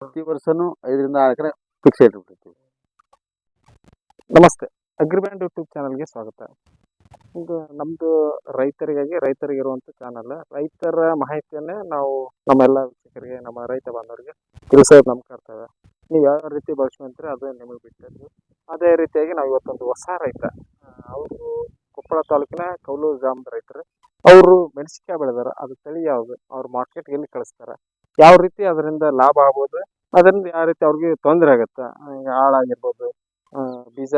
ಪ್ರತಿ ವರ್ಷನೂ ಐದರಿಂದ ಆರು ಎಕರೆ ಫಿಕ್ಸ್ ಇಟ್ಬಿಟ್ಟಿರ್ತೀವಿ ನಮಸ್ತೆ ಅಗ್ರಿಬ್ಯಾಂಡ್ ಯೂಟ್ಯೂಬ್ ಚಾನಲ್ಗೆ ಸ್ವಾಗತ. ಇದು ನಮ್ಮದು ರೈತರಿಗಾಗಿ ರೈತರಿಗಿರುವಂಥ ಚಾನಲ್. ರೈತರ ಮಾಹಿತಿಯನ್ನೇ ನಾವು ನಮ್ಮೆಲ್ಲ ವೀಕ್ಷಕರಿಗೆ, ನಮ್ಮ ರೈತ ಬಾಂಧವರಿಗೆ ತಿಳಿಸೋದು ನಮ್ಮ ಕರ್ತವ್ಯ. ನೀವು ಯಾವ ರೀತಿ ಬಳಸ್ಕೊಂತೀರಿ ಅದು ನಿಮಗೆ ಬಿಟ್ಟಿದ್ದು. ಅದೇ ರೀತಿಯಾಗಿ ನಾವು ಇವತ್ತೊಂದು ಹೊಸ ರೈತ ಅವರು ಕೊಪ್ಪಳ ತಾಲೂಕಿನ ಕೌಲೂರು ಗ್ರಾಮದ ರೈತರು. ಅವರು ಮೆಣಸಿನ್ಕಾಯಿ ಬೆಳೆದಾರ. ಅದು ತಳಿ ಯಾವುದು? ಅವ್ರು ಮಾರ್ಕೆಟ್ಗೆ ಎಲ್ಲಿ ಕಳಿಸ್ತಾರೆ? ಯಾವ ರೀತಿ ಅದರಿಂದ ಲಾಭ ಆಗ್ಬೋದು ಅದರಿಂದ ಯಾವ ರೀತಿ ಅವ್ರಿಗೆ ತೊಂದರೆ ಆಗುತ್ತೆ ಈಗ ಹಾಳಾಗಿರ್ಬೋದು ಬೀಜ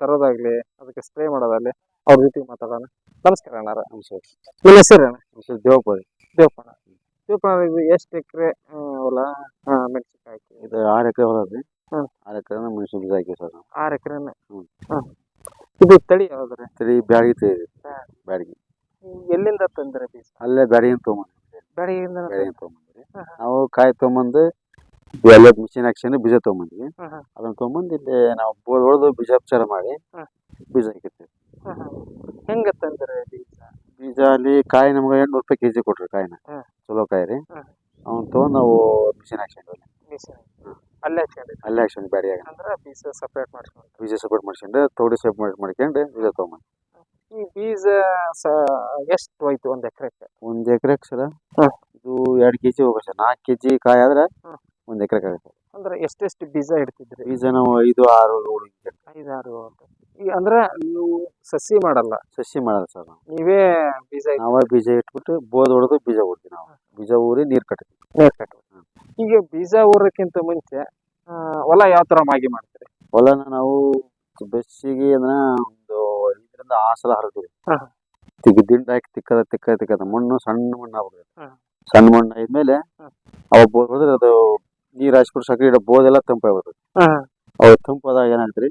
ತರೋದಾಗ್ಲಿ ಅದಕ್ಕೆ ಸ್ಪ್ರೇ ಮಾಡೋದಾಗ್ಲಿ ಅವ್ರ ಜೊತೆ ಮಾತಾಡೋಣ. ನಮಸ್ಕಾರ ಅಣ್ಣ ನಮಸ್ಕಾರ ನಿಮ್ಮ ಹೆಸರು ಅಣ್ಣ ನಮಸ್ಕಾರ ದೇವಪಾಳಿ ದೇವಪ್ಪಣ್ಣ. ದೇವಪ್ಪಣ್ಣ ಇದು ಎಷ್ಟು ಎಕರೆ ಹೊಲ ಮೆಣಸಿನ್ಕಾಯಿ ಹಾಕಿ? ಇದು ಆರು ಎಕರೆ ಹೊಲ ರೀ. ಆರು ಎಕರೆ ಬೀಜ ಹಾಕಿ ಸರ್ ಆರು ಎಕರೆನ. ಹಾ. ಇದು ತಳಿ ಯಾವ್ದ್ರಿ? ತಳಿ ಬ್ಯಾಡಗಿ ತಳಿ. ಬ್ಯಾಡಗಿ. ಎಲ್ಲಿಂದ ತಂದ್ರೆ ಬೀಜ? ಅಲ್ಲೇ ಬ್ಯಾಡಗಿ ತೊಗೊಂಬಂದ್ರಿ ಬೆಳಗ್ಗೆಯಿಂದ ಬ್ಯಾಡಗಿ ತೊಗೊಂಬಂದ್ರಿ. ನಾವು ಕಾಯಿ ತೊಗೊಂಬಂದು ಎಲ್ಲ ಮಿಷಿನ್ ಹಾಕ್ಸ್ಕೊಂಡು ಬೀಜ ತೊಗೊಂಬಂದ್ವಿ. ಅದನ್ನ ತೊಗೊಂಬಂದು ಇಲ್ಲಿ ನಾವು ಬೋರ್ ಹೊಡೆದು ಬೀಜೋಪಚಾರ ಮಾಡಿ. ಬೀಜ ಹಾಕಿರ್ತೀವಿ. ಹೆಂಗ ತಂದ್ರೆ ಬೀಜ? ಬೀಜ ಅಲ್ಲಿ ಕಾಯಿ ನಮ್ಗೆ ಎಂಟ್ನೂರು ರೂಪಾಯಿ ಕೆಜಿ ಕೊಟ್ರಿ ಕಾಯಿನ. ಚಲೋ ಕಾಯಿ ರೀ. ಅವ್ನ ತೊಗೊಂಡು ನಾವು ಮಿಷಿನ್ ಹಾಕ್ಸ್ಕೊಂಡು ಬೀಜ ಅಲ್ಲೇ ಹಚ್ಕೊಂಡಿದ್ದೆ ಅಲ್ಲೇ ಹಾಕ್ಸ್ಕೊಂಡು ಬ್ಯಾಡಿಯಾಗ ಅಂದ್ರೆ ಬೀಜ ಸಪ್ರೇಟ್ ಮಾಡ್ಸ್ಕೊಂಡು ಬೀಜ ಸಪ್ರೇಟ್ ಮಾಡ್ಸ್ಕೊಂಡು ತೋಡಿ ಸಪೋರ್ಟ್ ಮಾಡ್ಕೊಂಡು ಬೀಜ ತೊಗೊಂಬಂದು ಈ ಬೀಜ ಸ ಎಷ್ಟು ಹೋಯ್ತು ಒಂದು ಎಕರೆಕ್ಕೆ ಒಂದು ಎಕರೆಗೆ ಸರ. ಇದು ಎರಡು ಕೆಜಿ ಹೋಗುತ್ತೆ ಸರ್. ನಾಲ್ಕು ಕೆಜಿ ಕಾಯಿ ಆದ್ರೆ. ಒಂದು ಎಕರೆಗೆ ಆಗುತ್ತೆ. ಅಂದ್ರೆ ಎಷ್ಟೆಷ್ಟು ಬೀಜ ಇಡ್ತಿದ್ರೆ ಬೀಜ ನಾವು ಐದು ಆರು ಏಳು ಹಿಂಗೆ ಐದಾರು ಅಂತ. ಈಗ ಅಂದ್ರೆ ನೀವು ಸಸಿ ಮಾಡಲ್ಲ? ಸಸಿ ಮಾಡಲ್ಲ ಸರ್ ನಾವು. ನೀವೇ ಬೀಜ ನಾವೇ ಬೀಜ ಇಟ್ಬಿಟ್ಟು ಬೋದ್ ಹೊಡೆದು ಬೀಜ ಊರ್ತೀವಿ ನಾವು. ಬೀಜ ಊರಿ ನೀರು ಕಟ್ತೀವಿ. ನೀರ್ ಕಟ್ಟ ಈಗ ಬೀಜ ಊರಕ್ಕಿಂತ ಮುಂಚೆ ಆ, ಹೊಲ ಯಾವ ತರ ಮಾಗಿ ಮಾಡ್ತೀರಿ? ಹೊಲನ ನಾವು ಬೆಸ್ಸಿಗೆ ಅಂದ್ರೆ ಒಂದು ಇದರಿಂದ ಆರು ಸಲ ಹರಡ್ತೀವಿ ಹಾ. ತಿಗ್ ದಿಂಡು ಹಾಕಿ ತಿಕ್ಕದ ತಿಕ್ಕ ತಿಕ್ಕದ ಮಣ್ಣು ಸಣ್ಣ ಮಣ್ಣು ಆಗ್ಬಿಡುತ್ತೆ ಹಾ. ಸಣ್ಣ ಮಣ್ಣು ಆದ್ಮೇಲೆ. ಅವ ಬೋದ್ ಹೊಡೆದ್ರೆ ಅದು ನೀರು ಹಾಸ್ಬಿಟ್ಟು ಸಕ್ರೆ ಇಡೋ ಬೋದೆಲ್ಲ ತಂಪಾಗ್ಬಿಡುತ್ತೆ ಅವು ತಂಪಾದಾಗ ಏನಾಗ್ತದೆ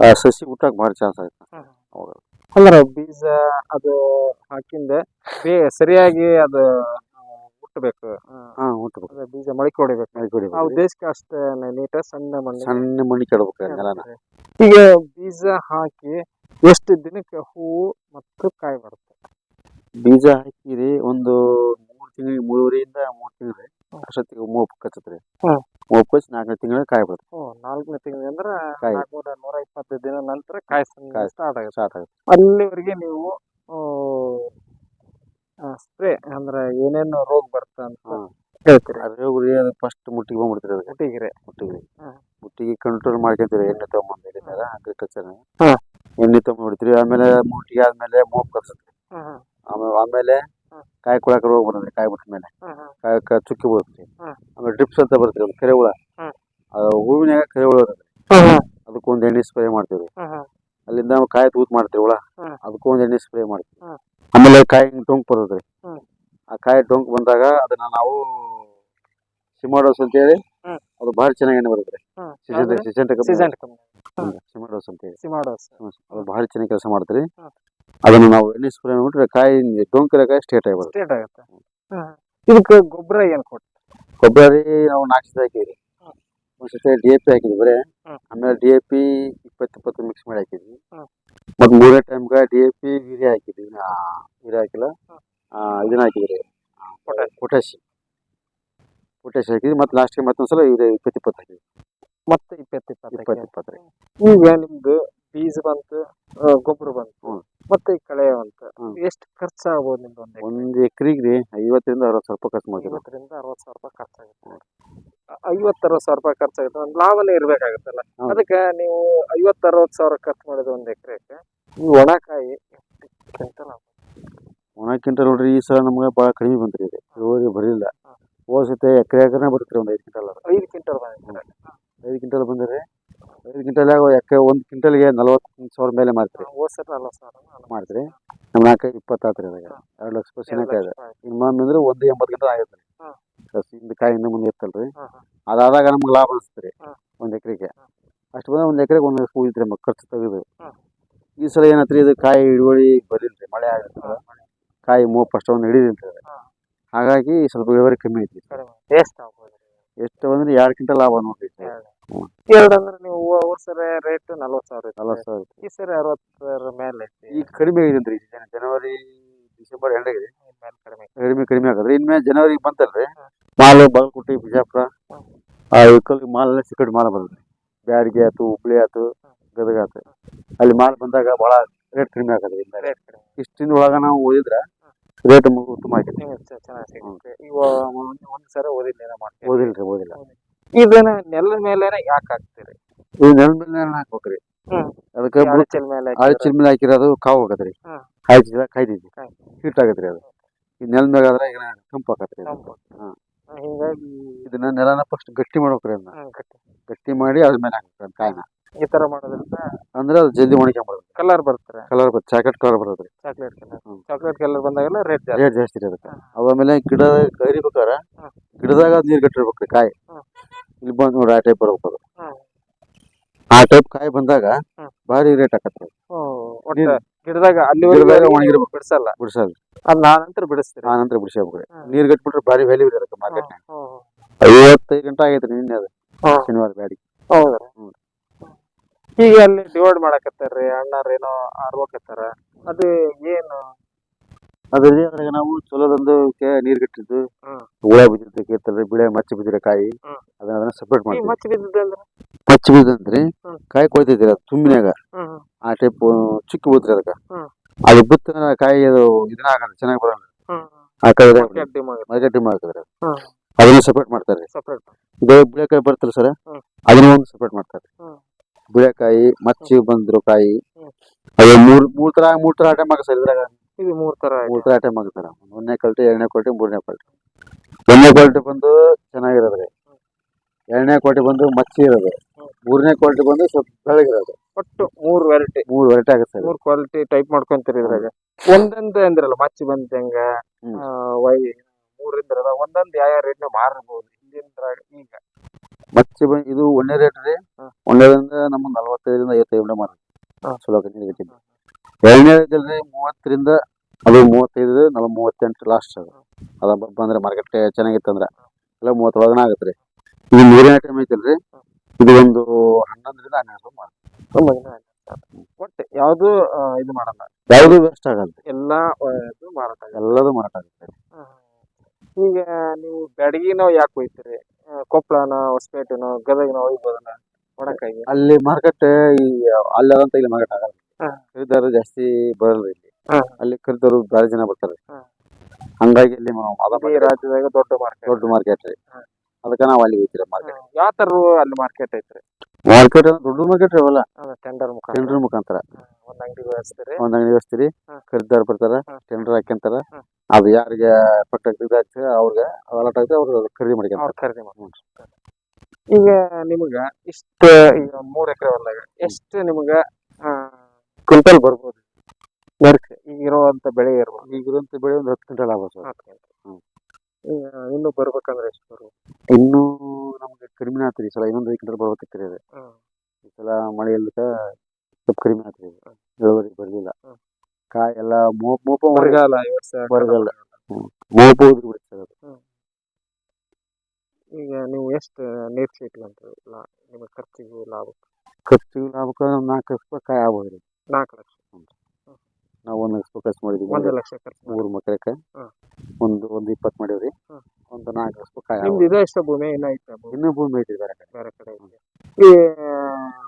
ಆ ಸಸಿ ಹುಟ್ಟಕ್ಕೆ ಭಾರಿ ಚಾನ್ಸ್ ಆಗುತ್ತೆ. ಅವಾಗ. ಅಂದ್ರೆ ಬೀಜ ಅದು ಹಾಕಿಂದ ಬೇ ಸರಿಯಾಗಿ ಅದು ಹುಟ್ಟಬೇಕು ಹಾ ಹುಟ್ಟಬೇಕು ಬೀಜ ಮೊಳಕೆ ಹೊಡಿಬೇಕು ಮಳೆ ಕೊಡಿ ಆ ಉದ್ದೇಶಕ್ಕೆ ಅಷ್ಟ ನೀಟ ಸಣ್ಣ ಮಣ್ಣು ಸಣ್ಣ ಮಣ್ಣಿ ಕೆಡಬೇಕು ನೆಲನ ಈಗ ಬೀಜ ಹಾಕಿ ಎಷ್ಟು ದಿನಕ್ಕೆ ಹೂವು ಮತ್ತು ಕಾಯಿ ಬರುತ್ತೆ? ಬೀಜ ಹಾಕಿರಿ ಒಂದು ತಿಂಗಳಿಗೆ ಮೂರುವರೆಯಿಂದ ಮೂರು ತಿಂಗಳು ಅಷ್ಟೊತ್ತಿಗೆ ಮೋಪ್ ಕಚ್ಚತ್ರಿ ಹ್ಮ್. ಮೋಪ್ ಕಚ್ಚಿ ನಾಲ್ಕನೇ ತಿಂಗಳ ಕಾಯಿ ಬರುತ್ತೆ ನಾಲ್ಕನೇ ತಿಂಗಳು ಅಂದ್ರೆ ಕಾಯಿ. ನಾಲ್ಕುನೂರ ನೂರ ಇಪ್ಪತ್ತು ದಿನ ನಂತರ ಕಾಯಿ ಕಾಯಿ. ಸ್ಟಾರ್ಟ್ ಆಗುತ್ತೆ ಸ್ಟಾರ್ಟ್ ಆಗುತ್ತೆ ಅಲ್ಲಿವರೆಗೆ ನೀವು ಸ್ಪ್ರೇ ಅಂದ್ರೆ ಏನೇನು ರೋಗ ಬರುತ್ತೆ ಅಂತ ಹ್ಮ್. ಹೇಳ್ತೀರಿ ಅದ್ರ ಹೋಗ್ರಿ ಅದು ಫಸ್ಟ್ ಮುಟ್ಟಿಗೆ ಬಂದ್ಬಿಡ್ತೀರಿ ಅದಕ್ಕೆ ಮುಟ್ಟಿಗೆರೆ ಮುಟ್ಟಿಗೆ ಹ್ಮ್. ಮುಟ್ಟಿಗೆ ಕಂಟ್ರೋಲ್ ಮಾಡ್ಕೊಂತೀರಿ ಎಣ್ಣೆ ತೊಗೊಂಬಂದು ಹೇಳಿದಾರ ಅಗ್ರಿಕಲ್ಚರ್ ಹ್ಮ್. ಎಣ್ಣೆ ತಗೊಂಡ್ಬಿಡ್ತೀರಿ ಆಮೇಲೆ ಮುಟ್ಟಿಗೆ ಆದ್ಮೇಲೆ ಮೋಪ್ ಕರ್ಸತ್ರಿ ಆಮೇಲೆ ಆಮೇಲೆ. ಕಾಯಿ ಕೊಳಕ ರೋಗ ಬರ್ತದೆ ಕಾಯಿ ಬಿಟ್ಟ ಮೇಲೆ ಕಾಯಿ ಚುಕ್ಕಿ ಬರುತ್ತೆ. ಆಮೇಲೆ ಡ್ರಿಪ್ಸ್ ಅಂತ ಬರ್ತದೆ ಒಂದು ಕರೆ ಹುಳ. ಹೂವಿನಾಗ ಕೆರೆ ಹುಳ ಇರುತ್ತೆ. ಅದಕ್ಕೊಂದು ಎಣ್ಣೆ ಸ್ಪ್ರೇ ಮಾಡ್ತೀವಿ. ಅಲ್ಲಿಂದ ಕಾಯಿ ತೂತ್ ಮಾಡ್ತೀವಿ ಹುಳ. ಅದಕ್ಕೊಂದು ಎಣ್ಣೆ ಸ್ಪ್ರೇ ಮಾಡ್ತೀವಿ. ಆಮೇಲೆ ಕಾಯಿ ಬರ್ತದ್ರಿ ಹ್ಮ್. ಆ ಕಾಯಿ ಟೊಂಕ್ ಬಂದಾಗ ಅದನ್ನ ನಾವು ಸಿಮಾಡೋಸ್ ಅಂತ ಹೇಳಿ. ಅದು ಭಾರಿ ಚೆನ್ನಾಗಿ ಎಣ್ಣೆ ಬರುತ್ತೆ. ಸಿಮಾಡೋಸ್ ಅಂತ ಹೇಳಿ. ಅದು ಭಾರಿ ಚೆನ್ನಾಗಿ ಕೆಲಸ ಮಾಡ್ತೀರಿ. ಅದನ್ನ ನಾವು ಎಣ್ಣೆ ಸ್ಪ್ರೇ ಮಾಡ್ಬಿಟ್ರೆ ಕಾಯಿ ಡೊಂಕಿರ ಕಾಯಿ ಸ್ಟೇಟ್ ಆಗಿಬಿಡುತ್ತೆ ಸ್ಟೇಟ್ ಆಗುತ್ತೆ. ಇದಕ್ಕೆ ಗೊಬ್ಬರ ಏನು ಕೊಟ್ಟು ಗೊಬ್ಬರ ರೀ ನಾವು ನಾಲ್ಕು ಸತಿ ಹಾಕಿದ್ರಿ ಒಂದು ಸತಿ ಡಿ ಎ ಪಿ ಹಾಕಿದ್ವಿ ಬರೀ. ಆಮೇಲೆ ಡಿ ಎ ಪಿ ಇಪ್ಪತ್ತು ಇಪ್ಪತ್ತು ಮಿಕ್ಸ್ ಮಾಡಿ ಹಾಕಿದ್ವಿ. ಮತ್ತು ಮೂರನೇ ಟೈಮ್ಗೆ ಡಿ ಎ ಪಿ ಯೂರಿಯಾ ಹಾಕಿದ್ವಿ. ವೀರ್ಯ ಹಾಕಿಲ್ಲ. ಇದನ್ನ ಹಾಕಿದ್ರಿ ಪೊಟ್ಯಾಶಿ ಪೊಟ್ಯಾಶಿ ಹಾಕಿದ್ವಿ. ಮತ್ತೆ ಲಾಸ್ಟ್ಗೆ ಮತ್ತೊಂದ್ಸಲ ಯೂರಿಯಾ ಇಪ್ಪತ್ತು ಇಪ್ಪತ್ತು ಹಾಕಿದ್ವಿ. ಮತ್ತೆ ಇಪ್ಪತ್ತು ಇಪ್ಪತ್ತು ಇಪ್ಪತ್ತು ಇಪ್ಪತ್ತು ರೀ ಈಗ ನಿಮ್ದು ಬೀಜ ಬಂತು ಗೊಬ್ಬರ ಬಂತು. ಮತ್ತೆ ಕಳೆಯುವಂತ. ಎಷ್ಟು ಖರ್ಚು ಆಗ್ಬೋದು ನಿಮ್ದು ಒಂದು ಒಂದು ಎಕರೆಗೆ ರೀ ಐವತ್ತರಿಂದ ಅರವತ್ತು ಸಾವಿರ ರೂಪಾಯಿ ಖರ್ಚು ಮಾಡ್ತೀವಿ. ಐವತ್ತರಿಂದ ಅರವತ್ತು ಸಾವಿರ ರೂಪಾಯಿ ಖರ್ಚಾಗುತ್ತೆ ಐವತ್ತು ಅರವತ್ತು ಸಾವಿರ ರೂಪಾಯಿ ಖರ್ಚಾಗುತ್ತೆ. ಒಂದು ಲಾಭನೇ ಇರ್ಬೇಕಾಗತ್ತಲ್ಲ. ಅದಕ್ಕೆ ನೀವು ಐವತ್ತು ಅರವತ್ತು ಸಾವಿರ ಖರ್ಚು ಮಾಡಿದ ಒಂದು ಎಕರೆಗೆ ಈ ಒಣಕಾಯಿ ಕ್ವಿಂಟಲ್ ಒಣ ಕ್ವಿಂಟಲ್ ನೋಡ್ರಿ ಈ ಸಲ ನಮ್ಗೆ ಭಾಳ ಕಡಿಮೆ ಬಂತ್ರಿ ಇದು ಇಳುವರಿ ಬರಲಿಲ್ಲ. ಹೋದ ಸತಿ ಎಕರೆ ಎಕರೆ ಬರುತ್ತೆ ಒಂದು ಐದು ಕ್ವಿಂಟಲ್ ಐದು ಕ್ವಿಂಟಲ್ ಐದು ಕ್ವಿಂಟಲ್ ಬಂದ್ರಿ ಐದು ಕ್ವಿಂಟಲ್ಯಾಗ ಎಕರೆ ಒಂದು ಕ್ವಿಂಟಲ್ಗೆ ನಲವತ್ತು ಸಾವಿರ ಮೇಲೆ ಮಾರ್ತೀರಿ ಹೋದ್ ಸಲ ನಲ್ವತ್ತು ಸಾವಿರ ಮಾಡ್ತೀರಿ? ನಮ್ಮ ನಾಲ್ಕು ಇಪ್ಪತ್ತಾತ್ರಿ ಅದಾಗ ಹಾ. ಎರಡು ಲಕ್ಷ ರೂಪಾಯಿ ಲಕ್ಷ ಇದೆ. ಅಂದ್ರೆ ಒಂದು ಎಂಬತ್ತು ಗಂಟೆ ಆಗೈತೆ ರೀ ಹಾ. ಹಿಂದೆ ಕಾಯಿ ಹಿಂದೆ ಮುಂದೆ ಇರ್ತಲ್ರಿ. ಅದಾದಾಗ ನಮ್ಗೆ ಲಾಭ ಅನಿಸ್ತು ರೀ. ಹಾ. ಒಂದು ಎಕರೆಗೆ. ಅಷ್ಟು ಬಂದ್ರೆ ಒಂದು ಎಕರೆಗೆ ಒಂದು ಉಳಿತ್ರಿ ನಮಗೆ ಖರ್ಚು ತೆಗೆದು. ಹಾ. ಈ ಸಲ ಏನತ್ರಿ ಇದು ಕಾಯಿ ಹಿಡುವಳಿ ಬರಲಿಲ್ಲ ಮಳೆ ಆಗಿರ್ತದೆ ಕಾಯಿ ಮೂವತ್ತು ಒಂದು ಹಿಡಿದಿಲ್ಲ ಹಾ. ಹಾಗಾಗಿ ಸ್ವಲ್ಪ ಇಳುವರಿ ಕಮ್ಮಿ ಐತಿ ಕಡಿಮೆ ಎಷ್ಟು ಆಗ್ಬೋದು? ಎಷ್ಟು ಅಂದ್ರೆ ಎರಡು ಕ್ವಿಂಟಲ್ ಲಾಭ ನೋಡ್ರಿ ಎರಡು. ಅಂದ್ರೆ ನೀವು ಹೋದ ಸರಿ ರೇಟ್ ನಲ್ವತ್ತು ಸಾವಿರ. ನಲವತ್ತು ಸಾವಿರ ಈ ಸರಿ ಅರವತ್ತರ ಮೇಲೆ ಐತಿ. ಈಗ ಕಡಿಮೆ ಆಗಿದ್ರಿ ಜನವರಿ ಡಿಸೆಂಬರ್ ಎಂಡಿಗೆ ಮೇಲೆ ಕಡಿಮೆ ಕಡಿಮೆ ಕಡಿಮೆ ಆಗದ್ರಿ ಇನ್ಮೇಲೆ ಜನವರಿ ಬಂತಲ್ರಿ. ಮಾಲು ಬಾಗಲಕೋಟೆ ಬಿಜಾಪುರ. ಆ ವೆಹಿಕಲ್ ಮಾಲ್ ಎಲ್ಲ ಸಿಕ್ಕಡಿ ಮಾಲ್ ಬರ್ತದೆ ಬ್ಯಾಡಗಿ ಆಯ್ತು ಹುಬ್ಳಿ ಆಯ್ತು ಗದಗ ಆಯ್ತು. ಅಲ್ಲಿ ಮಾಲ್ ಬಂದಾಗ ಬಹಳ ರೇಟ್ ಕಡಿಮೆ ಆಗದ್ರಿ ರೇಟ್ ಕಡಿಮೆ ಇಷ್ಟಿನ ಒಳಗ ನಾವು ಓದಿದ್ರೆ ರೇಟ್ ಉತ್ತಮ ಆಗಿದೆ. ಚೆನ್ನಾಗಿ ಸಿಗುತ್ತೆ. ಒಂದ್- ಒಂದ್ ಸಲ ಓದಿಲ್ಲ ಓದಿಲ್ರಿ ಓದಿಲ್ಲ. ಇದನ್ನ ನೆಲದ ಮೇಲೆ ಯಾಕೆ ಹಾಕ್ತೀರಿ ಇದು ನೆಲದ ಮೇಲೆ ಹಾಕ್ಬೇಕ್ರಿ ಹ್ಮ್. ಅದಕ್ಕೆ ಅಳಚಲ್ ಮೇಲೆ ಚಿಲ್ಮಿಲ್ ಹಾಕಿರೋದು ಕಾವು ಆಗತ್ರಿ ಹ್ಮ್. ಕಾಯ್ತಿದ ಕಾಯ್ದಿದ್ವಿ ಕಾಯ್. ಹೀಟ್ ಆಗತ್ರಿ ಅದು ಈ ನೆಲದ ಮೇಲೆ ಆದ್ರೆ ಈಗ ತಂಪು ಆಕತ್ರಿ ಅದು. ತಂಪು. ಹ್ಮ್. ಹಿಂಗಾಗಿ ಇದನ್ನ ನೆಲನ ಫಸ್ಟ್ ಗಟ್ಟಿ ಮಾಡ್ಬೇಕ್ರಿ ಅದನ್ನ ಹ್ಮ್, ಗಟ್ಟಿ. ಗಟ್ಟಿ ಮಾಡಿ ಅದ್ರ ಮೇಲೆ ಹಾಕ್ಬೇಕು ಕಾಯಿನ ಈ ತರ ಮಾಡೋದ್ರಿಂದ ಅಂದ್ರೆ ಅದು ಜಲ್ದಿ ಒಣಗ್ಕೊಂಡ್ಬಿಡುತ್ತೆ ಕಲರ್ ಬರ್ತಾರೆ ಕಲರ್ ಬರುತ್ತೆ ಚಾಕೆಟ್ ಕಲರ್ ಬರುತ್ತೆ ಚಾಕ್ಲೇಟ್ ಕಲರ್ ಹ್ಮ್. ಚಾಕ್ಲೇಟ್ ಕಲರ್ ಬಂದಾಗೆಲ್ಲ ರೇಟ್ ಜಾಸ್ತಿ ರೇಟ್ ಜಾಸ್ತಿ ರೀ ಅದಕ್ಕೆ. ಆಮೇಲೆ ಗಿಡ ಕರಿಬೇಕಾರ ಹ್ಮ್. ಗಿಡದಾಗ ನೀರ್ ಕಟ್ಟಿರ್ಬೇಕ್ರಿ ಕಾಯಿ ಹ್ಮ್. ಇಲ್ಲಿ ಬಂದ್ ನೋಡಿ ಆ ಟೈಪ್ ಬರ್ಬೇಕು ಹ್ಮ್. ಆ ಟೈಪ್ ಕಾಯಿ ಬಂದಾಗ ಹ್ಮ್. ಭಾರಿ ರೇಟ್ ಆಕತ್ರಿ ಒಟ್ಟ ನೀರು. ಗಿಡದಾಗ ಅಲ್ಲಿ ಗಿಡದಾಗ ಒಣಗಿರ್ಬೇಕು. ಬಿಡಿಸಲ್ಲ ಬಿಡಿಸೋದು ಅದ್ ನಾನಂತರ ಬಿಡಿಸ್ತೀರಿ ಆ ನಂತರ ಬಿಡಿಸ್ಬೇಕ್ರಿ ಹ್ಮ್. ನೀರ್ ಕಟ್ಬಿಟ್ರೆ ಭಾರಿ ವ್ಯಾಲ್ಯೂ ಇದೆ ಅದಕ್ಕೆ ಮಾರ್ಕೆಟ್ ಹ್ಮ್, ಐವತ್ತೈದು ಗಂಟೆ ಆಗೈತ್ರಿ ನಿನ್ನೆ ಅದು ಹ್ಮ್. ಶನಿವಾರ ಬ್ಯಾಡಿ ಹೌದ್ರಿ ಹ್ಮ್. ಈಗ ಅಲ್ಲಿ ಡಿವೈಡ್ ಮಾಡಕತ್ತಾರ್ರಿ ಅಣ್ಣಾರೇನೋ ಏನೋ ಆರ್ವಕತ್ತಾರ ಅದು ಏನು ಅದ್ರಲ್ಲಿ ಅದ್ರಾಗ ನಾವು ಚಲೋದೊಂದು ನೀರ್ ಕಟ್ಟಿದ್ದು. ಹುಳ ಬಿದ್ದಿರ್ತದೆ ಕೇಳ್ತಾರೆ ಬಿಳೆ ಮಚ್ಚಿ ಬಿದ್ದಿರೋ ಕಾಯಿ ಅದನ್ನ ಅದನ್ನ ಸಪ್ರೇಟ್ ಮಾಡ್ತೀವಿ. ಮಚ್ಚ ಬಿದ್ದಂತ್ರಿ ಹ್ಮ್. ಕಾಯಿ ಕೊಯ್ತೈತಿ ಅದು ತುಂಬಿನಾಗ ಆ ಟೈಪ್ ಚಿಕ್ಕ ಬೀಳ್ತ್ರಿ ಅದಕ್ಕ. ಅದು ಬಿತ್ತ ಕಾಯಿ ಅದು ಇದನ್ನ ಆಗಲ್ಲ ಚೆನ್ನಾಗಿ ಬರಲ್ಲ. ಆ ಕಾಯಿ ಮಾಡ್ತಾರೆ ಅದನ್ನ ಸಪ್ರೇಟ್ ಮಾಡ್ತಾರೆ. ಇದು ಬಿಳೆಕಾಯಿ ಬರ್ತಲ್ಲ ಸರ್ ಅದನ್ನ ಒಂದು ಸಪ್ರೇಟ್ ಮಾಡ್ತಾರೆ. ಬಿಳೆಕಾಯಿ ಮಚ್ಚಿ ಬಂದ್ರು ಕಾಯಿ ಅದೇ ಅದು ಮೂರ್ ಮೂರ್ ತರ ಮೂರ್ ತರ ಐಟಮ್ ಆಗ ಸರ್ ಇದ್ರಾಗ. ಇದು ಮೂರ್ ತರ ಮೂರ್ ತರ ಐಟಮ್ ಆಗುತ್ತೆ ಒಂದನೇ ಕ್ವಾಲಿಟಿ ಎರಡನೇ ಕ್ವಾಲಿಟಿ ಮೂರನೇ ಕ್ವಾಲಿಟಿ ಒಂದನೇ ಕ್ವಾಲಿಟಿ ಬಂದು ಚೆನ್ನಾಗಿರೋದು. ಎರಡನೇ ಕ್ವಾಲಿಟಿ ಬಂದು ಮಚ್ಚಿ ಇರೋದು. ಮೂರನೇ ಕ್ವಾಲಿಟಿ ಬಂದು ಸ್ವಲ್ಪ ಬೆಳಗಿರೋದು ಒಟ್ಟು ಮೂರ್ ವೆರೈಟಿ ಮೂರ್ ವೆರೈಟಿ ಆಗುತ್ತೆ ಮೂರ್ ಕ್ವಾಲಿಟಿ ಟೈಪ್ ಮಾಡ್ಕೊಂತೀರಿ ಇದ್ರಾಗ. ಒಂದೊಂದ್ ಅಂದ್ರಲ್ಲ ಮಚ್ಚಿ ಬಂದ್ ಹೆಂಗ? ವೈ ಮೂರಿಂದ ಒಂದೊಂದ್ ಯಾವ ಯಾವ ರೇಟ್ ಮಾರಬಹುದು ಹಿಂದಿನ ಈಗ? ಮಚ್ಚಿ ಬಂದು ಇದು ಒಂದನೇ ರೇಟ್ ರೀ. ಹ್ಮ್. ನಮ್ಮ ನಮ್ಗೆ ನಲವತ್ತೈದರಿಂದ ಐವತ್ತೈದು ಮಾರ. ಚಲೋ ಎರಡನೇ ಮೂವತ್ತರಿಂದ ಅದು ಮೂವತ್ತೈದು ನಲ ಮೂವತ್ತೆಂಟು ಲಾಸ್ಟ್ ಅದು ಅದ ಬಂದ್ರೆ ಮಾರ್ಕೆಟ್ ಚೆನ್ನಾಗಿತ್ತಂದ್ರ ಎಲ್ಲ ಮೂವತ್ತೊಳಗನ ಆಗತ್ತೆ ರೀ. ಇದು ನೀರಿನ ಐಟಮ್ ಐತಲ್ರಿ. ಇದು ಒಂದು ಹನ್ನೊಂದರಿಂದ ಹನ್ನೆರಡು ಸಾವಿರ ತುಂಬಾ. ಒಟ್ಟು ಯಾವ್ದು ಇದು ಮಾಡಲ್ಲ. ಯಾವುದು ವೇಸ್ಟ್ ಆಗಲ್ಲ ಎಲ್ಲಾ ಇದು ಮಾರಾಟ ಆಗಲ್ಲ. ಎಲ್ಲದೂ ಮಾರಾಟ ಆಗುತ್ತೆ ಈಗ ನೀವು ಬ್ಯಾಡಗಿನ ಯಾಕೆ ಹೋಯ್ತೀರಿ ಆ, ಕೊಪ್ಪಳನ ಹೊಸಪೇಟೆನೋ ಗದಗನ ಒಯ್ಬೋದಲ್ಲ? ಒಣಕಾಯಿ ಅಲ್ಲಿ ಮಾರ್ಕೆಟ್ ಈ ಅಲ್ಲದಂತ ಇಲ್ಲಿ ಮಾರ್ಕೆಟ್ ಆಗಲ್ಲ. ಹಾ. ಖರೀದಾರರು ಜಾಸ್ತಿ ಬರಲ್ಲ ಇಲ್ಲಿ. ಅಲ್ಲಿ ಖರೀದಾರು ಬೇರೆ ಜನ ಬರ್ತಾರೆ. ಹಂಗಾಗಿ ಇಲ್ಲಿ ನಾವು ರಾಜ್ಯದಾಗ ದೊಡ್ಡ ಮಾರ್ಕೆಟ್. ದೊಡ್ಡ ಮಾರ್ಕೆಟ್ ರೀ. ಅದಕ್ಕೆ ನಾವು ಅಲ್ಲಿ ಹೋಗ್ತೀರ ಮಾರ್ಕೆಟ್. ಯಾವ ತರ ಅಲ್ಲಿ ಮಾರ್ಕೆಟ್ ಐತ್ರಿ? ಮಾರ್ಕೆಟ್ ದೊಡ್ಡ ಮಾರ್ಕೆಟ್ ರೀ ಅವೆಲ್ಲ. ಟೆಂಡರ್ ಮುಖಾಂತರ. ಟೆಂಡರ್ ಮುಖಾಂತರ. ಒಂದ್ ಅಂಗಡಿ ವ್ಯವಸ್ಥೆ ಒಂದ್ ಅಂಗಡಿ ವ್ಯವಸ್ಥೆ ಬರ್ತಾರ ಟೆಂಡರ್ ಹಾಕ್ಯಂತಾರ. ಅದು ಯಾರಿಗೆ ಪಟ್ಟ ಅವ್ರಿಗೆ ಅಲಾಟ್ ಆಗ್ತದೆ ಅವ್ರು ಖರೀದಿ ಮಾಡ್ಕೊಂತಾರೆ. ಖರೀದಿ ಹ್ಞೂ. ಈಗ ನಿಮಗ ಇಷ್ಟ ಈಗ ಮೂರ್ ಎಕರೆ ಹೊಲ್ದಾಗ ಎಷ್ಟು ನಿಮಗ ಕ್ವಿಂಟಲ್ ಬರ್ಬೋದು? ನರ್ಕ್ ಈಗ ಇರುವಂತ ಬೆಳೆ ಇರ್ಬೋದು. ಈಗಿರುವಂತ ಬೆಳೆ ಒಂದು ಹತ್ತು ಕ್ವಿಂಟಲ್ ಆಗ್ಬೋದು ಸರ್. ಇನ್ನು ಬರ್ಬೇಕಂದ್ರೆ ಎಷ್ಟು ಬರ್ಬೋದು ಇನ್ನೂ ನಮ್ಗೆ ಕಡಿಮೆ ಆತ್ರಿ ಈ ಸಲ ಇನ್ನೊಂದು ಐದು ಕ್ವಿಂಟಲ್ ಬರ್ಬೇಕಿತ್ತು ರೀ ಹ್ಮ್. ಈ ಸಲ ಮಳೆ ಇಲ್ಲಕ ಸ್ವಲ್ಪ ಕಡಿಮೆ ಆತ್ರಿ ಇದು. ಇಳುವರಿ ಬರ್ಲಿಲ್ಲ. ಹ್ಮ್. ಕಾಯಿ ಎಲ್ಲ ಮೋಪ ಮೋಪ ಬರಗಾಲ ಈ ವರ್ಷ ಬರಗಾಲ. ಮೋಪ ಉದ್ರಿ ಬಿಡುತ್ತೆ ಅದು. ಈಗ ನೀವು ಎಷ್ಟು ನೀರು ಇಟ್ಕೊಂತೀರಿ ಅಂತ ನಿಮ್ಮ ಖರ್ಚಿಗೂ ಲಾಭ ಖರ್ಚು ಲಾಭಕ್ಕೆ ನಾಲ್ಕು ಲಕ್ಷ ರೂಪಾಯಿ ಕಾಯಿ ಆಗ್ಬೋದು. ರೀ ನಾಲ್ಕು ಲಕ್ಷ. ನಾವು ಒಂದು ಲಕ್ಷ ರೂಪಾಯಿ ಖರ್ಚು ಮಾಡಿದ್ವಿ ಒಂದು ಲಕ್ಷ ಖರ್ಚು. ಮೂರು ಮಕ್ಕಳಕ್ಕೆ. ಒಂದು ಒಂದು ಇಪ್ಪತ್ತು ಮಾಡಿವ್ರಿ ಹ್ಮ್. ಒಂದು ನಾಲ್ಕು ಲಕ್ಷ ರೂಪಾಯಿ ಕಾಯಿ ನಿಮ್ದು ಇದು ಇದೇ ಇಷ್ಟ ಭೂಮಿ ಏನೋ ಐತೆ ಭೂಮಿ ಇನ್ನೂ ಭೂಮಿ ಐತಿ ಬೇರೆ ಕಡೆ ಬೇರೆ ಕಡೆ ಇದೆ ಈ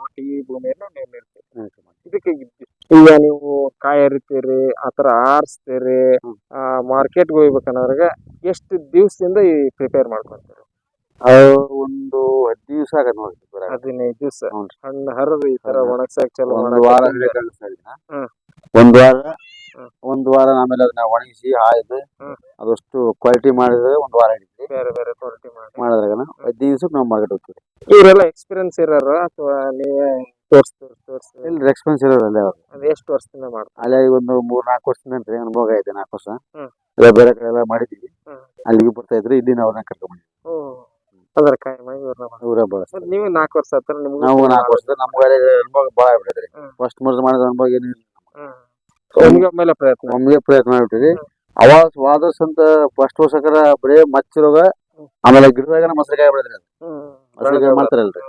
ಒಟ್ಟು ಈ ಭೂಮಿಯನ್ನು ನೀವು ನೀಡ್ತೀರಿ ಹ್ಮ್. ಇದಕ್ಕೆ ಇದ್- ಈಗ ನೀವು ಕಾಯಿ ಹರಿತೀರಿ ಆತರ ಆರಿಸ್ತೀರಿ ಹ್ಮ್. ಮಾರ್ಕೆಟ್ಗೆ ಹೋಗ್ಬೇಕನ್ನೋದ್ರಾಗ ಎಷ್ಟು ದಿವಸದಿಂದ ಈ ಪ್ರಿಪೇರ್ ಮಾಡ್ಕೊಂತೀರಿ ಅವು ಒಂದು ಹತ್ತು ದಿವಸ ಆಗತ್ತೆ ನೋಡಿ ಬರಾಕ. ಹದಿನೈದು ದಿವಸ ಹ್ಞೂನ್ರಿ. ಹಣ್ಣು ಹರಿದು ಈ ತರ ಹ್ಮ್. ಒಣಗ್ಸಕ್ ಚಲೋ ಒಂದು ವಾರ. ಹ್ಮ್. ಒಂದು ವಾರ ಒಂದ್ ವಾರ ಆಮೇಲೆ ಅದನ್ನ ಒಣಗಿಸಿ ಹಾಯ್ದು ಹ್ಮ್. ಅದಷ್ಟು ಕ್ವಾಲಿಟಿ ಮಾಡಿದ್ರೆ ಒಂದ್ ವಾರ ಹಿಡಿದ್ವಿ ಬೇರೆ ಬೇರೆ ಕ್ವಾಲಿಟಿ ಮಾಡಿ. ಮಾಡಿದ್ರಾಗ ಹದಿನೈದು ದಿವಸಕ್ಕೆ ನಾವು ಮಾರ್ಕೆಟ್ ಹೋಗ್ತೀವಿ. ಇವರೆಲ್ಲ ಎಕ್ಸ್ಪೀರಿಯನ್ಸ್ ಇರೋರು ಅಥವಾ ನೀವೇ ತೋರ್ಸ್ ಇಲ್ಲಿ ಎಕ್ಸ್ಪೆನ್ಸ್ ಇರೋರು ಅಲ್ಲೇ ಅವ್ರು. ಅದು ಎಷ್ಟು ವರ್ಷದಿಂದ ಮಾಡ್ತಾರೆ? ಅಲ್ಲೇ ಒಂದು ಮೂರ್ ನಾಲ್ಕು ವರ್ಷದಿಂದ ಅಂತ ಅನುಭವ ಐತೆ ನಾಲ್ಕು ವರ್ಷ. ಹ್ಮ್. ಬೇರೆ ಕಡೆ ಎಲ್ಲ ಮಾಡಿದ್ವಿ. ಹ್ಮ್. ಅಲ್ಲಿಗೆ ಬರ್ತಾ ಇದ್ರು ಇಲ್ಲಿ ಅವ್ರನ್ನ ಕರ್ಕೊಂಡ್ಬಂದ್ವಿ. ಓ ಅದರ ಕಾಯಿ ಮಾಡಿ ಇವ್ರನ್ನ ಮಾಡ್ತಾರೆ. ಇವರೇ ಬಳಸ್ತಾರೆ ಮತ್ತೆ ನೀವು ನಾಲ್ಕು ವರ್ಷ ಹತ್ರ ನಿಮ್ಗೆ ನಾವು ನಾಲ್ಕು ವರ್ಷದ ನಮ್ಗೆ ಅನುಭವ ಭಾಳ ಆಗ್ಬಿಟ್ಟಿದ್ರಿ ಹ್ಮ್. ಫಸ್ಟ್ ಮರ್ಜ್ ಮಾಡಿದ ಅನುಭವ ಏನು ನಿಮ್ಗೆ ಮೇಲೆ ಪ್ರಯತ್ನ. ಒಮ್ಮೆ ಪ್ರಯತ್ನ ಮಾಡ್ಬಿಟ್ಟಿರಿ ಹ್ಮ್. ಅವಾಗ ವಾದರ್ಸ್ ಅಂತ ಫಸ್ಟ್ ವರ್ಷಕರ ಬರೀ ಮಚ್ಚಿರೋಗ ಹ್ಮ್. ಆಮೇಲೆ ಗಿಡದಾಗ ಮೊಸರುಕಾಯಿ ಬಿಡಿದ್ರಿ ಮೊಸರುಕಾಯಿ ಮಾಡ್ತಾರಲ್ರಿ.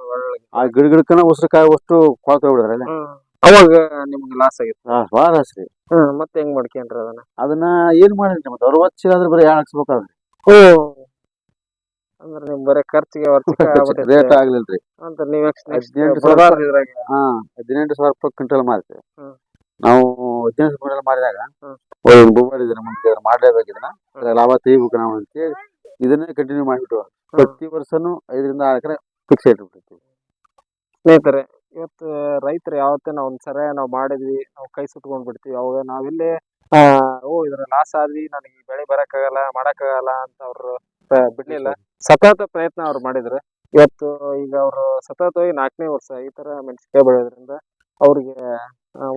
ಆ ಗಿಡ. ಗಿಡಕ್ಕನ ಉಸಿರುಕಾಯಿ ಅಷ್ಟು ಕೊಳ್ತ ಹೋಗ್ಬಿಡಿದ್ರಿ ಅಲ್ಲಿ ಅವಾಗ ನಿಮ್ಗೆ ಲಾಸ್ ಆಗಿತ್ತು. ಭಾಳ ಲಾಸ್ ರೀ. ಮತ್ತೆ ಹೆಂಗ್ ಮಾಡ್ಕೊಂಡ್ರಿ ಅದನ್ನ? ಅದನ್ನ ಏನ್ ಮಾಡಿದ್ರಿ ಮತ್ತೆ? ಆದ್ರೆ ಬರೀ ಎರಡು ಹಾಕ್ಸ್ಬೇಕಾದ್ರಿ ಓ. ಅಂದ್ರೆ ನಿಮ್ ಬರೀ ಖರ್ಚಿಗೆ ರೇಟ್ ಆಗ್ಲಿಲ್ರಿ. ಅಂತ ನೀವ್ ಹದಿನೆಂಟು ಸಾವಿರ ಹಾ ಹದಿನೆಂಟು ಸಾವಿರ ರೂಪಾಯಿ ಕ್ವಿಂಟಲ್ ಮಾರ್ತೀವಿ ನಾವು ಮಾಡಿದಾಗ ಹ್ಮ್. ಇದನ್ನ ಮುಂದೆ ಮಾಡ್ಲೇಬೇಕು ಇದನ್ನ. ಲಾಭ ತೆಗಿಬೇಕು ನಾವು ಅಂತೇಳಿ ಇದನ್ನೇ ಕಂಟಿನ್ಯೂ ಮಾಡಿಬಿಟ್ಟು ಪ್ರತಿ ವರ್ಷನು ಐದರಿಂದ ಆರು ಎಕರೆ ಫಿಕ್ಸ್ ಇಟ್ಬಿಟ್ಟಿರ್ತೀವಿ ಸ್ನೇಹಿತರೆ ಇವತ್ತು ರೈತರು ಯಾವತ್ತೇ ನಾವು ಒಂದ್ಸರ ನಾವು ಮಾಡಿದ್ವಿ ನಾವು ಕೈ ಸುಟ್ಕೊಂಡ್ ಬಿಡ್ತೀವಿ. ಅವಾಗ ನಾವಿಲ್ಲಿ ಓ ಇದ್ರ ಲಾಸ್ ಆದ್ವಿ ನನಗೆ ಈ ಬೆಳೆ ಬರಕ್ಕಾಗಲ್ಲ ಮಾಡಕ್ಕಾಗಲ್ಲ ಅಂತ ಅವ್ರು ಬಿಡ್ಲಿಲ್ಲ. ಸತತ ಪ್ರಯತ್ನ ಅವ್ರು ಮಾಡಿದ್ರು. ಇವತ್ತು ಈಗ ಅವರು ಸತತವಾಗಿ ನಾಲ್ಕನೇ ವರ್ಷ ಈ ತರ ಮೆಣಸಿಕಾಯಿ ಬೆಳೆಯೋದ್ರಿಂದ ಅವ್ರಿಗೆ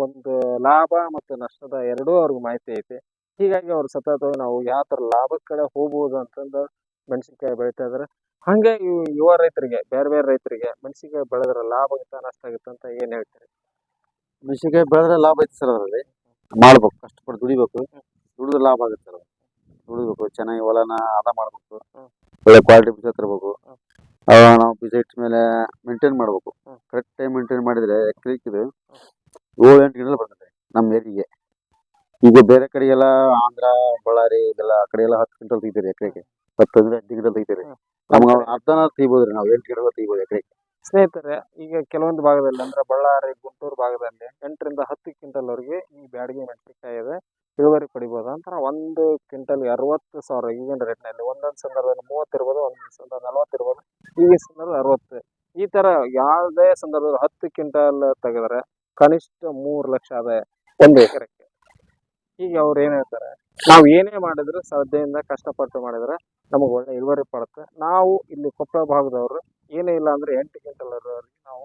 ಒಂದು ಲಾಭ ಮತ್ತು ನಷ್ಟದ ಎರಡೂ ಅವ್ರಿಗೆ ಮಾಹಿತಿ ಐತಿ. ಹೀಗಾಗಿ ಅವ್ರು ಸತತ ನಾವು ಯಾವ ತರ ಲಾಭದ ಕಡೆ ಹೋಗ್ಬೋದು ಅಂತಂದು ಮೆಣಸಿನಕಾಯಿ ಬೆಳಿತಾ ಇದಾರೆ. ಹಂಗೆ ಇವ್ ಯುವ ರೈತರಿಗೆ ಬೇರೆ ಬೇರೆ ರೈತರಿಗೆ ಮೆಣಸಿನಕಾಯಿ ಬೆಳೆದ್ರೆ ಲಾಭ ಆಗುತ್ತಾ ನಷ್ಟ ಆಗುತ್ತೆ ಅಂತ ಏನ್ ಹೇಳ್ತೀರಿ? ಮೆಣಸಿನಕಾಯಿ ಬೆಳೆದ್ರೆ ಲಾಭ ಐತೆ ಸರ್ ಅದರಲ್ಲಿ. ಮಾಡ್ಬೇಕು ಕಷ್ಟಪಟ್ಟು ದುಡಿಬೇಕು. ದುಡಿದ್ರೆ ಲಾಭ ಆಗುತ್ತೆ ಸರ್ ದುಡಿಬೇಕು ಚೆನ್ನಾಗಿ ಹೊಲನ ಹದ ಮಾಡ್ಬೇಕು. ಒಳ್ಳೆ ಕ್ವಾಲಿಟಿ ಬೀಜ ತರಬೇಕು. ನಾವು ಬೀಜ ಇಟ್ಟ ಮೇಲೆ ಮೇಂಟೈನ್ ಮಾಡ್ಬೇಕು. ಕರೆಕ್ಟ್ ಟೈಮ್ ಮೇಂಟೈನ್ ಮಾಡಿದ್ರೆ ಕ್ಲಿಕ್ ಇದು ಏಳು ಎಂಟು ಗಿಡದಲ್ಲಿ ಬರ್ತದೆ ನಮ್ಮ ಏರಿಗೆ ಈಗ ಬೇರೆ ಕಡೆ ಎಲ್ಲ ಆಂಧ್ರ ಬಳ್ಳಾರಿ ಇದೆಲ್ಲ ಆ ಕಡೆ ಎಲ್ಲ ಹತ್ತು ಕ್ವಿಂಟಲ್ ತೆಗಿತೀರಿ ಎಕರೆಗೆ. ಹತ್ತು ಅಂದ್ರೆ ಹತ್ತು ಗಿಡ ತೆಗಿತೀರಿ. ನಮ್ಗೆ ಅರ್ಧನ ತೆಗಿಬೋದ್ರಿ ನಾವು ಎಂಟು ಗಿಡಗಳು ತೆಗಿಬೋದು ಎಕರೆಗೆ. ಸ್ನೇಹಿತರೆ ಈಗ ಕೆಲವೊಂದು ಭಾಗದಲ್ಲಿ ಅಂದ್ರೆ ಬಳ್ಳಾರಿ ಗುಂಟೂರು ಭಾಗದಲ್ಲಿ ಎಂಟರಿಂದ ಹತ್ತು ಕ್ವಿಂಟಲ್ ವರೆಗೆ ಈ ಬ್ಯಾಡಗಿ ಮೆಣಸಿನಕಾಯಿ ಇದೆ. ಇಳುವರಿ ಪಡಿಬೋದು ಅಂತ ಒಂದು ಕ್ವಿಂಟಲ್ ಅರವತ್ತು ಸಾವಿರ ಈಗಿನ ರೇಟ್ನಲ್ಲಿ ಒಂದೊಂದು ಸಂದರ್ಭದಲ್ಲಿ ಮೂವತ್ತು ಇರ್ಬೋದು ಒಂದೊಂದು ಸಂದರ್ಭ ನಲವತ್ತಿರ್ಬೋದು ಈಗಿನ ಸಂದರ್ಭ ಅರವತ್ತು. ಈ ತರ ಯಾವುದೇ ಸಂದರ್ಭದಲ್ಲಿ ಹತ್ತು ಕ್ವಿಂಟಲ್ ತೆಗೆದ್ರೆ ಕನಿಷ್ಠ ಮೂರು ಲಕ್ಷ ಆದಾಯ ಒಂದು ಎಕರೆಗೆ. ಹೀಗೆ ಅವ್ರು ಏನ್ ಹೇಳ್ತಾರೆ? ನಾವು ಏನೇ ಮಾಡಿದ್ರು ಶ್ರದ್ಧೆಯಿಂದ ಕಷ್ಟಪಟ್ಟು ಮಾಡಿದ್ರೆ ನಮಗೆ ಒಳ್ಳೆ ಇಳುವರಿ ಪಡುತ್ತೆ ನಾವು ಇಲ್ಲಿ ಕೊಪ್ಪಳ ಭಾಗದವರು, ಏನೇ ಇಲ್ಲ ಅಂದ್ರೆ ಎಂಟು ಕ್ವಿಂಟಲ್ ನಾವು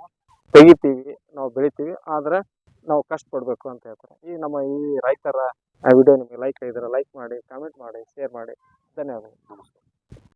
ತೆಗಿತೀವಿ, ನಾವು ಬೆಳಿತೀವಿ, ಆದ್ರೆ ನಾವು ಕಷ್ಟಪಡ್ಬೇಕು ಅಂತ ಹೇಳ್ತಾರೆ. ಈ ನಮ್ಮ ಈ ರೈತರ ವಿಡಿಯೋ ನಿಮಗೆ ಲೈಕ್ ಆಗಿದ್ರೆ ಲೈಕ್ ಮಾಡಿ ಕಾಮೆಂಟ್ ಮಾಡಿ ಶೇರ್ ಮಾಡಿ. ಧನ್ಯವಾದಗಳು. ನಮಸ್ಕಾರ.